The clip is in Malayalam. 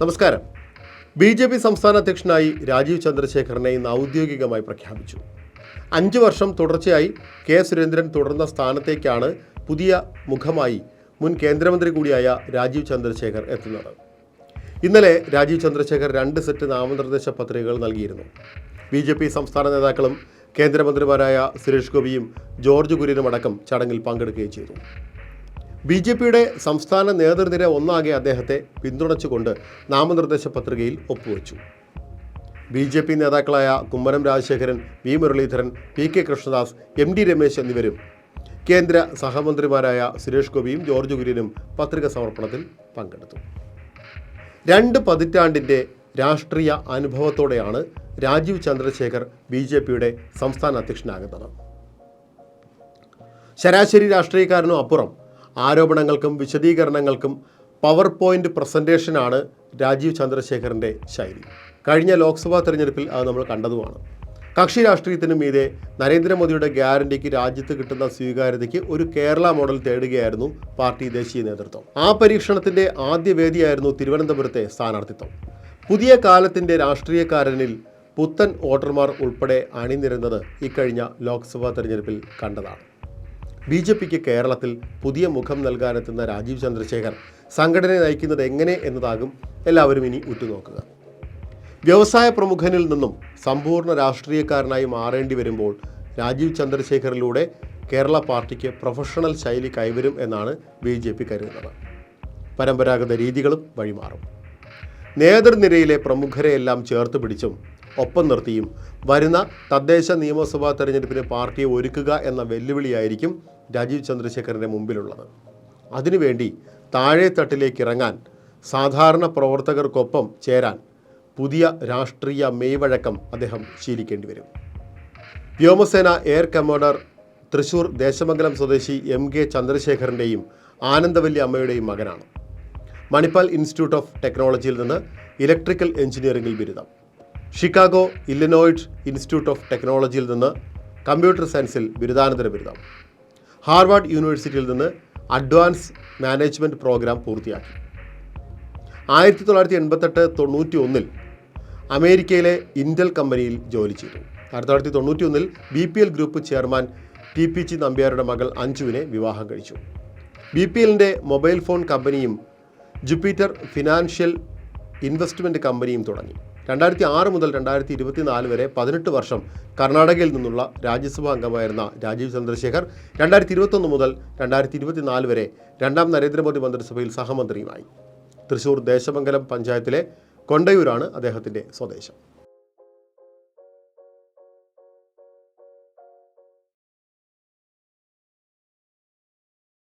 നമസ്കാരം. ബി ജെ പി സംസ്ഥാന അധ്യക്ഷനായി രാജീവ് ചന്ദ്രശേഖരനെ ഇന്ന് ഔദ്യോഗികമായി പ്രഖ്യാപിച്ചു. അഞ്ച് വർഷം തുടർച്ചയായി കെ സുരേന്ദ്രൻ തുടർന്ന സ്ഥാനത്തേക്കാണ് പുതിയ മുഖമായി മുൻ കേന്ദ്രമന്ത്രി കൂടിയായ രാജീവ് ചന്ദ്രശേഖർ എത്തുന്നത്. ഇന്നലെ രാജീവ് ചന്ദ്രശേഖർ രണ്ട് സെറ്റ് നാമനിർദ്ദേശ പത്രികകൾ നൽകിയിരുന്നു. ബി ജെ പി സംസ്ഥാന നേതാക്കളും കേന്ദ്രമന്ത്രിമാരായ സുരേഷ് ഗോപിയും ജോർജ് കുര്യനും അടക്കം ചടങ്ങിൽ പങ്കെടുക്കുകയും ചെയ്തു. ബി ജെ പിയുടെ സംസ്ഥാന നേതൃനിര ഒന്നാകെ അദ്ദേഹത്തെ പിന്തുണച്ചുകൊണ്ട് നാമനിർദ്ദേശ പത്രികയിൽ ഒപ്പുവെച്ചു. ബി ജെ പി നേതാക്കളായ Kummanam Rajasekharan V Muraleedharan P K Krishnadas M D Ramesh എന്നിവരും കേന്ദ്ര സഹമന്ത്രിമാരായ സുരേഷ് ഗോപിയും ജോർജ് കുര്യനും പത്രിക സമർപ്പണത്തിൽ പങ്കെടുത്തു. രണ്ട് പതിറ്റാണ്ടിന്റെ രാഷ്ട്രീയ അനുഭവത്തോടെയാണ് രാജീവ് ചന്ദ്രശേഖർ ബി ജെ പിയുടെ സംസ്ഥാന അധ്യക്ഷനാകുന്നത്. ശരാശരി രാഷ്ട്രീയക്കാരനും അപ്പുറം ആരോപണങ്ങൾക്കും വിശദീകരണങ്ങൾക്കും പവർ പോയിന്റ് പ്രസന്റേഷനാണ് രാജീവ് ചന്ദ്രശേഖറിന്റെ ശൈലി. കഴിഞ്ഞ ലോക്സഭാ തെരഞ്ഞെടുപ്പിൽ അത് നമ്മൾ കണ്ടതുമാണ്. കക്ഷി രാഷ്ട്രീയത്തിന് മീതെ നരേന്ദ്രമോദിയുടെ ഗ്യാരണ്ടിക്ക് രാജ്യത്ത് കിട്ടുന്ന സ്വീകാര്യതയ്ക്ക് ഒരു കേരള മോഡൽ തേടുകയായിരുന്നു പാർട്ടി ദേശീയ നേതൃത്വം. ആ പരീക്ഷണത്തിന്റെ ആദ്യ വേദിയായിരുന്നു തിരുവനന്തപുരത്തെ സ്ഥാനാർത്ഥിത്വം. പുതിയ കാലത്തിന്റെ രാഷ്ട്രീയക്കാരനിൽ പുത്തൻ വോട്ടർമാർ ഉൾപ്പെടെ അണിനിരുന്നത് ഇക്കഴിഞ്ഞ ലോക്സഭാ തെരഞ്ഞെടുപ്പിൽ കണ്ടതാണ്. ബി ജെ പിക്ക് കേരളത്തിൽ പുതിയ മുഖം നൽകാനെത്തുന്ന രാജീവ് ചന്ദ്രശേഖർ സംഘടനയെ നയിക്കുന്നത് എങ്ങനെ എന്നതാകും എല്ലാവരും ഇനി ഉറ്റുനോക്കുക. വ്യവസായ പ്രമുഖനിൽ നിന്നും സമ്പൂർണ രാഷ്ട്രീയക്കാരനായി മാറേണ്ടി വരുമ്പോൾ രാജീവ് ചന്ദ്രശേഖറിലൂടെ കേരള പാർട്ടിക്ക് പ്രൊഫഷണൽ ശൈലി കൈവരും എന്നാണ് ബി ജെ പി കരുതുന്നത്. പരമ്പരാഗത രീതികളും വഴിമാറും. നേതൃനിരയിലെ പ്രമുഖരെയെല്ലാം ചേർത്ത് പിടിച്ചും ഒപ്പം നിർത്തിയും. വരുന്ന തദ്ദേശ നിയമസഭാ തെരഞ്ഞെടുപ്പിന് പാർട്ടിയെ ഒരുക്കുക എന്ന വെല്ലുവിളിയായിരിക്കും രാജീവ് ചന്ദ്രശേഖരന്റെ മുമ്പിലുള്ളത്. അതിനുവേണ്ടി താഴെത്തട്ടിലേക്ക് ഇറങ്ങാൻ സാധാരണ പ്രവർത്തകർക്കൊപ്പം ചേരാൻ പുതിയ രാഷ്ട്രീയ മെയ്വഴക്കം അദ്ദേഹം ശീലിക്കേണ്ടി വരും. വ്യോമസേന എയർ കമാൻഡർ തൃശൂർ ദേശമംഗലം സ്വദേശി എം കെ ചന്ദ്രശേഖരന്റെയും ആനന്ദവല്ലി അമ്മയുടെയും മകനാണ്. മണിപ്പാൽ ഇൻസ്റ്റിറ്റ്യൂട്ട് ഓഫ് ടെക്നോളജിയിൽ നിന്ന് ഇലക്ട്രിക്കൽ എഞ്ചിനീയറിംഗിൽ ബിരുദം. ഷിക്കാഗോ ഇല്ലിനോയിഡ് ഇൻസ്റ്റിറ്റ്യൂട്ട് ഓഫ് ടെക്നോളജിയിൽ നിന്ന് കമ്പ്യൂട്ടർ സയൻസിൽ ബിരുദാനന്തര ബിരുദം. ഹാർവാർഡ് യൂണിവേഴ്സിറ്റിയിൽ നിന്ന് അഡ്വാൻസ് മാനേജ്മെന്റ് പ്രോഗ്രാം പൂർത്തിയാക്കി. ആയിരത്തി തൊള്ളായിരത്തി എൺപത്തെട്ട് തൊണ്ണൂറ്റി ഒന്നിൽ അമേരിക്കയിലെ ഇൻഡൽ കമ്പനിയിൽ ജോലി ചെയ്തു. ആയിരത്തി തൊള്ളായിരത്തി തൊണ്ണൂറ്റി ഒന്നിൽ B P L group chairman T P G നമ്പ്യാരുടെ മകൾ അഞ്ജുവിനെ വിവാഹം കഴിച്ചു. ബി പി എല്ലിന്റെ മൊബൈൽ ഫോൺ കമ്പനിയും ജുപ്പിറ്റർ ഫിനാൻഷ്യൽ ഇൻവെസ്റ്റ്മെന്റ് കമ്പനിയും തുടങ്ങി. രണ്ടായിരത്തി ആറ് മുതൽ രണ്ടായിരത്തി ഇരുപത്തിനാല് വരെ പതിനെട്ട് വർഷം കർണാടകയിൽ നിന്നുള്ള രാജ്യസഭാ അംഗമായിരുന്ന രാജീവ് ചന്ദ്രശേഖർ രണ്ടായിരത്തി ഇരുപത്തൊന്ന് മുതൽ രണ്ടായിരത്തി ഇരുപത്തിനാല് വരെ രണ്ടാം നരേന്ദ്രമോദി മന്ത്രിസഭയിൽ സഹമന്ത്രിയുമായി. തൃശൂർ ദേശമംഗലം പഞ്ചായത്തിലെ കൊണ്ടയൂരാണ് അദ്ദേഹത്തിന്റെ സ്വദേശം.